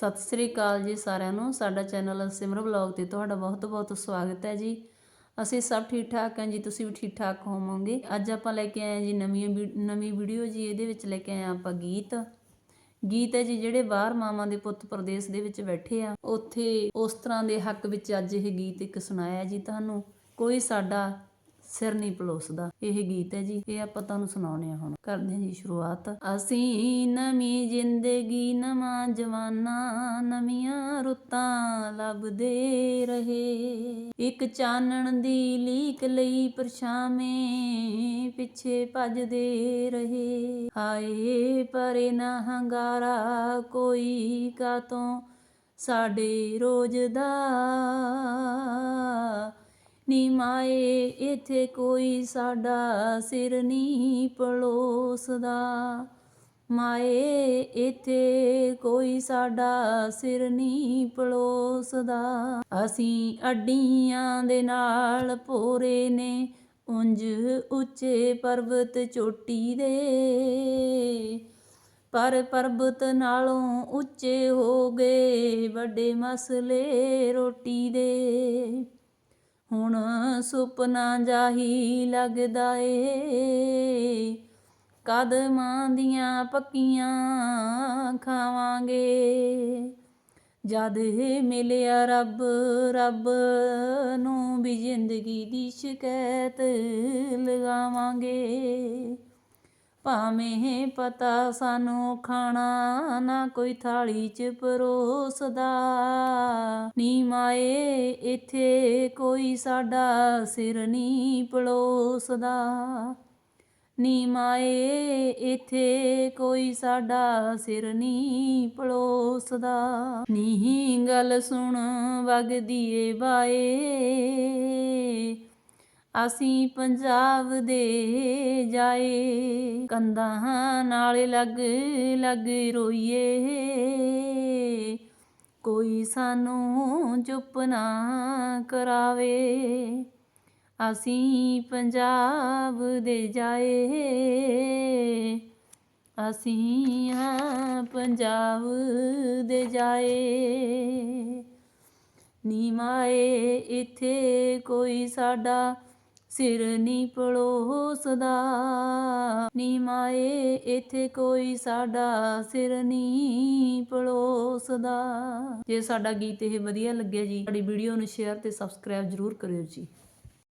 ਸਤਿ ਸ੍ਰੀ ਅਕਾਲ ਜੀ ਸਾਰਿਆਂ ਨੂੰ। ਸਾਡਾ ਚੈਨਲ ਸਿਮਰ ਬਲੌਗ ਤੇ ਤੁਹਾਡਾ ਬਹੁਤ-ਬਹੁਤ ਸਵਾਗਤ ਹੈ ਜੀ। ਅਸੀਂ ਸਭ ਠੀਕ ਠਾਕ ਹਾਂ ਜੀ, ਤੁਸੀਂ ਵੀ ਠੀਕ ਠਾਕ ਹੋਵੋਗੇ? ਅੱਜ ਆਪਾਂ ਲੈ ਕੇ ਆਏ ਹਾਂ ਜੀ ਨਵੀਂ ਵੀ- ਨਵੀਂ ਵੀਡੀਓ ਜੀ, ਇਹਦੇ ਵਿੱਚ ਲੈ ਕੇ ਆਏ ਹਾਂ ਆਪਾਂ ਗੀਤ। ਗੀਤ ਹੈ ਜੀ ਜਿਹੜੇ ਬਾਹਰ ਮਾਵਾਂ ਦੇ ਪੁੱਤ ਪ੍ਰਦੇਸ਼ ਦੇ ਵਿੱਚ ਬੈਠੇ ਆ। ਉੱਥੇ ਉਸ ਤਰ੍ਹਾਂ ਦੇ ਹੱਕ ਵਿੱਚ ਅੱਜ ਇਹ ਗੀਤ ਇੱਕ ਸੁਣਾਇਆ ਜੀ ਤੁਹਾਨੂੰ। ਕੋਈ ਸਾਡਾ ਸਿਰ ਨਹੀਂ ਪਲੋਸਦਾ। ਇਹ ਗੀਤ ਹੈ ਜੀ, ਇਹ ਆਪਾਂ ਤੁਹਾਨੂੰ ਸੁਣਾਉਣੇ ਆ ਹੁਣ। ਕਰਦੇ ਹਾਂ ਜੀ ਸ਼ੁਰੂਆਤ। ਅਸੀਂ ਨਵੀਂ ਜ਼ਿੰਦਗੀ, ਨਵਾਂ ਜਵਾਨਾ, ਨਵੀਆਂ ਰੁੱਤਾਂ ਲੱਭਦੇ ਰਹੇ। ਇੱਕ ਚਾਨਣ ਦੀ ਲੀਕ ਲਈ ਪਰਛਾਵੇਂ ਪਿੱਛੇ ਭੱਜਦੇ ਰਹੇ। ਹਾਏ, ਪਰੇ ਨਾ ਹੰਗਾਰਾ ਕੋਈ ਕਾਤੋਂ ਸਾਡੇ ਰੋਜ਼ ਦਾ ਨੀ ਮਾਏ, ਇਥੇ ਕੋਈ ਸਾਡਾ ਸਿਰ ਨਹੀਂ ਪਲੋਸਦਾ ਮਾਏ, ਇਥੇ ਕੋਈ ਸਾਡਾ ਸਿਰ ਨਹੀਂ ਪਲੋਸਦਾ ਅਸੀਂ ਅੱਡੀਆਂ ਦੇ ਨਾਲ ਪੋਰੇ ਨੇ ਉੰਜ ਉੱਚੇ ਪਰਬਤ ਚੋਟੀ ਦੇ। ਪਰ ਪਰਬਤ ਨਾਲੋਂ ਉੱਚੇ ਹੋ ਗਏ ਵੱਡੇ ਮਸਲੇ ਰੋਟੀ ਦੇ। ਹੁਣ ਸੁਪਨਾ ਜਾਹੀ ਲੱਗਦਾ ਏ। ਕਦਮਾਂ ਦੀਆਂ ਪੱਕੀਆਂ ਖਾਵਾਂਗੇ। ਜਦ ਮਿਲਿਆ ਰੱਬ ਰੱਬ ਨੂੰ ਵੀ ਜ਼ਿੰਦਗੀ ਦੀ ਸ਼ਿਕਾਇਤ ਲਗਾਵਾਂਗੇ। ਭਾਵੇਂ ਪਤਾ ਸਾਨੂੰ ਖਾਣਾ ਨਾ ਕੋਈ ਥਾਲੀ ਚ ਪਰੋਸਦਾ। ਨੀ ਮਾਏ, ਇੱਥੇ ਕੋਈ ਸਾਡਾ ਸਿਰ ਨਹੀਂ ਪਲੋਸਦਾ ਨੀ ਮਾਏ, ਇੱਥੇ ਕੋਈ ਸਾਡਾ ਸਿਰ ਨਹੀਂ ਪਲੋਸਦਾ ਨੀ ਗੱਲ ਸੁਣ ਵਗਦੀ ਏ ਬਾਏ। ਅਸੀਂ ਪੰਜਾਬ ਦੇ ਜਾਏ। ਕੰਧਾਂ ਨਾਲ ਲੱਗ ਲੱਗ ਰੋਈਏ। ਕੋਈ ਸਾਨੂੰ ਚੁੱਪ ਨਾ ਕਰਾਵੇ। ਅਸੀਂ ਪੰਜਾਬ ਦੇ ਜਾਏ। ਅਸੀਂ ਹਾਂ ਪੰਜਾਬ ਦੇ ਜਾਏ। ਨੀ ਮਾਏ ਇੱਥੇ ਕੋਈ ਸਾਡਾ ਸਿਰ ਨਹੀਂ ਪਲੋਸਦਾ ਨੀ ਮਾਏ, ਇਥੇ ਕੋਈ ਸਾਡਾ ਸਿਰ ਨਹੀਂ ਪਲੋਸਦਾ ਜੇ ਸਾਡਾ ਗੀਤ ਇਹ ਵਧੀਆ ਲੱਗਿਆ ਜੀ, ਸਾਡੀ ਵੀਡੀਓ ਨੂੰ ਸ਼ੇਅਰ ਤੇ ਸਬਸਕ੍ਰਾਈਬ ਜਰੂਰ ਕਰਿਓ ਜੀ।